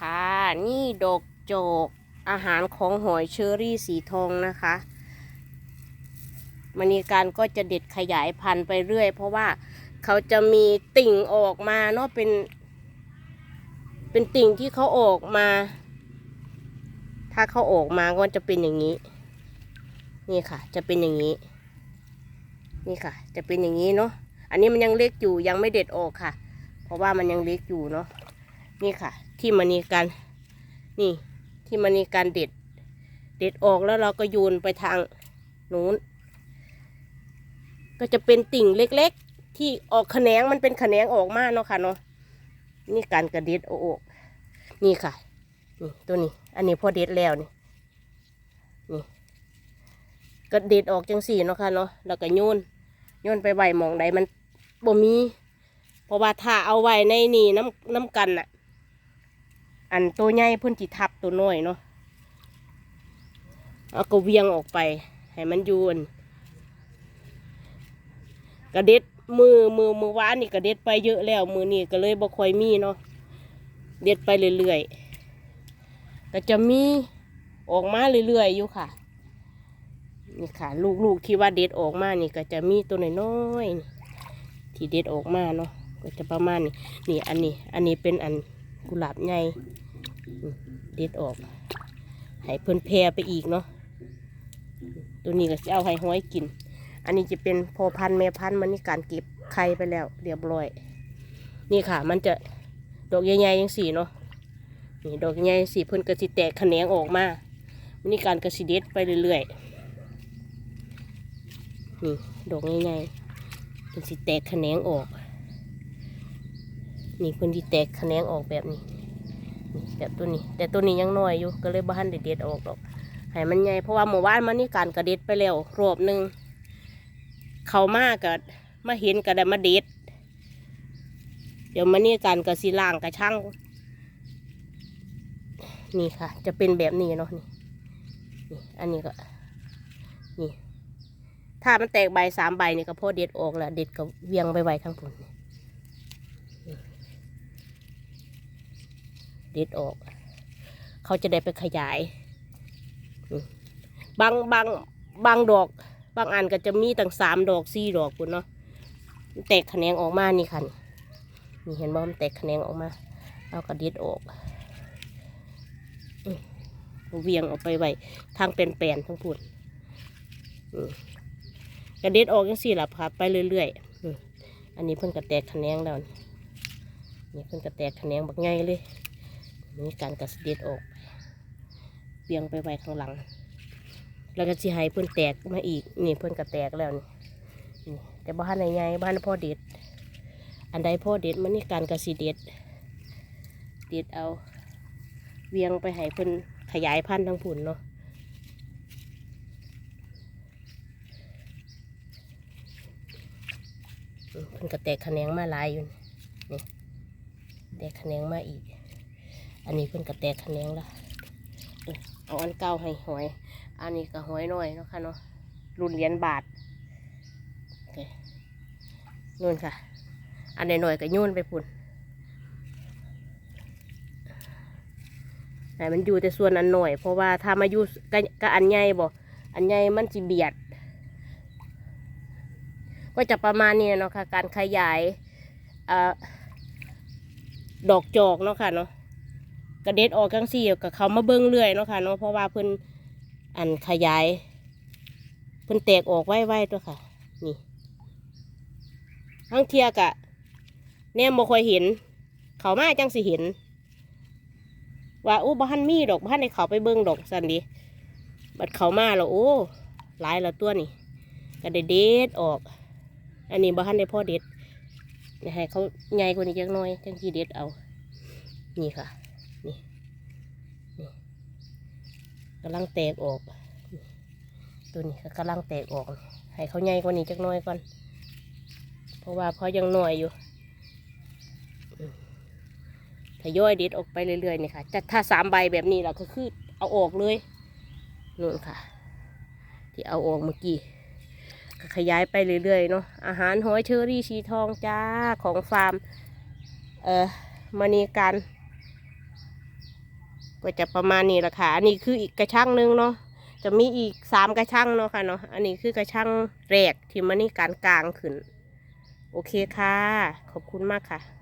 ค่ะ นี่ดอกโจกอาหารของหอยเชอรี่สีทองนะคะมณีการก็จะเด็ดขยายพันธุ์ไปเรื่อย เพราะว่าเขาจะมีติ่งออกมาเนาะเป็น เป็นติ่งที่เขาออกมา ถ้าเขาออกมาก็จะเป็นอย่างนี้ นี่ค่ะ จะเป็นอย่างนี้ นี่ค่ะ จะเป็นอย่างนี้เนาะอันนี้มันยังเล็กอยู่ยังไม่เด็ดออกค่ะ เพราะว่ามันยังเล็กอยู่เนาะ นี่ค่ะ ที่มันนีการนี่ที่มันนีการเด็ด เด็ดออกแล้วเราก็โยนไปทางนู้น ก็จะเป็นติ่งเล็กๆ ที่ออกแขนงมันเป็นแขนงออกมาเนาะค่ะเนาะนี่การกระเด็ดออกนี่ค่ะนี่ตัวนี้ อันนี้พอเด็ดแล้วนี่นี่ก็เด็ดออกจังสี่เนาะค่ะเนาะแล้วก็โยนโยนไปไว้หมองใดมันบ่มีเพราะว่าถ้าเอาไว้ในนี่น้ำน้ำกันน่ะ อันตัวใหญ่เพิ่นจิทับตัวน้อยเนาะเอาก็เวียงออกไป ให้มันยูนกระเด็ดมือมือมือวานนี่กระเด็ดไปเยอะแล้ว มือนี่ก็เลยบ่ค่อยมีเนาะเด็ดไปเรื่อยๆก็จะมีออกมาเรื่อยๆอยู่ค่ะ นี่ค่ะ ลูกๆที่ว่าเด็ดออกมานี่ก็จะมีตัวน้อยๆที่เด็ดออกมาเนาะก็จะประมาณนี้นี่อันนี้ อันนี้เป็นอัน กุหลาบใหญ่เด็ดออก ให้เพิ่นแพรไปอีกเนาะตัวนี้ก็จะเอาให้ห้อยกิน อันนี้จะเป็นพอพันธุ์แม่พันธุ์มันนี่การเก็บไข่ไปแล้ว เรียบร้อย นี่ค่ะ มันจะดอกใหญ่ๆยังสี่เนาะนี่ดอกใหญ่ๆสี่เพิ่นก็สิแตกแขนงออกมามันนี่การกระสิเด็ดไปเรื่อยๆนี่ดอกใหญ่ๆเป็นสิแตกแขนงออก นี่เพิ่นที่แตกแขนงออกแบบนี้นี่แบบตัวนี้ แต่ตัวนี้ยังน้อยอยู่ก็เลยบ้านเด็ดๆออกดอกให้มันใหญ่เพราะว่าหมู่บ้านมันนี่การกระเด็ดไปแล้วรอบหนึ่งเขามากกับมาเห็นกระได้มาเด็ด เดี๋ยวมันนี่การกระสีล่างกระช่างนี่ค่ะ จะเป็นแบบนี้เนาะนี่นี่ อันนี้ก็ นี่ ถ้ามันแตกใบสามใบนี่ก็พอเด็ดออกแล้วเด็ดก็เวียงไปไวข้างบนนี่ เด็ดออก เขาจะได้ไปขยาย บางบางบางดอก บางอันก็จะมีตั้งสามดอกสี่ดอกคุณเนาะแตกแขนงออกมานี่ค่ะนี่นี่เห็นบ่มันแตกแขนงออกมา เอากระเด็ดออกเวียงออกไปไว้ทางเป็นแปลนทั้งพุ่นกระเด็ดออกยังสี่หลับค่ะไปเรื่อยๆอันนี้เพิ่นกระแตกแขนงแล้วนี่เพิ่นกระแตกแขนงบักไงเลย นี่การกระเด็ดออกเวียงไปไว้ข้างหลัง แล้วก็สิให้เพิ่อนแตกมาอีกนี่เพิ่อนก็แตกแล้วนี่นแต่บ้านไหนใหญ่บ้านพ่อเด็ด อันใดพ่อเด็ดมันนี่การกระสีเด็ด เด็ดเอา เวียงไปให้เพิ่นขยายพันธุ์ทั้งผุนเนาะเพิ่นก็แตกแขนงมาลายอยู่นี่แตกแขนงมาอีก อันนี้เพิ่นก็แตกแขนงละเอาอันเก่าให้หอย อันนี้ก็หอยหน่อยเนาะค่ะเนาะรุ่นเหรียญบาทนู่นค่ะ อันหน่อยๆก็ยุ่นไปพุ่นไหนมันอยู่แต่ส่วนอันหน่อย เพราะว่าถ้ามาอยู่ก็ก็อันใหญ่บ่อันใหญ่มันจะเบียด ก็จะประมาณนี้เนาะค่ะ การขยายอดอกจอกเนาะค่ะเนาะ กระเด็ดออกจังสี่กับเขามาเบิ้งเรื่อยเนาะค่ะเนาะเพราะว่าเพิ่นอันขยายเพิ่นแตกออกไว้ๆตัวค่ะ นี่ทั้งเทียกะแนมบ่ค่อยเห็น เขามาจังสิเห็น ว่าโอ้บ้านมีดอกบ้านในเขาไปเบิ่งดอกสันดีบัดเขามาแล้วโอ้หลายแล้วตัวนี่ก็ได้เด็ดออก อันนี้บ้านในพ่อเด็ดนี่ให้เขาใหญ่กว่านี้จักน้อยจังที่เด็ดเอา นี่ค่ะ นี่นี่ กำลังแตกออก ตัวนี้กำลังแตกออก ให้เขาใหญ่กว่านี้จักหน้อยก่อน เพราะว่าเขายังหน่อยอยู่ทยอยเด็ดออกไปเรื่อยๆนี่ค่ะจะถ้าสามใบแบบนี้เราก็คือเอาออกเลยนู่นค่ะ ที่เอาออกเมื่อกี้ก็ขยายไปเรื่อยๆเนาะอาหารหอยเชอรี่ชีทองจ้าของฟาร์ม เอ่อมณีการ ก็จะประมาณนี้แหละค่ะ อันนี้คืออีกกระชังหนึงเนาะ จะมีอีกสามกระชังเนาะค่ะเนาะ อันนี้คือกระชังแรกที่มันนี่การกลางขึ้น โอเคค่ะ ขอบคุณมากค่ะ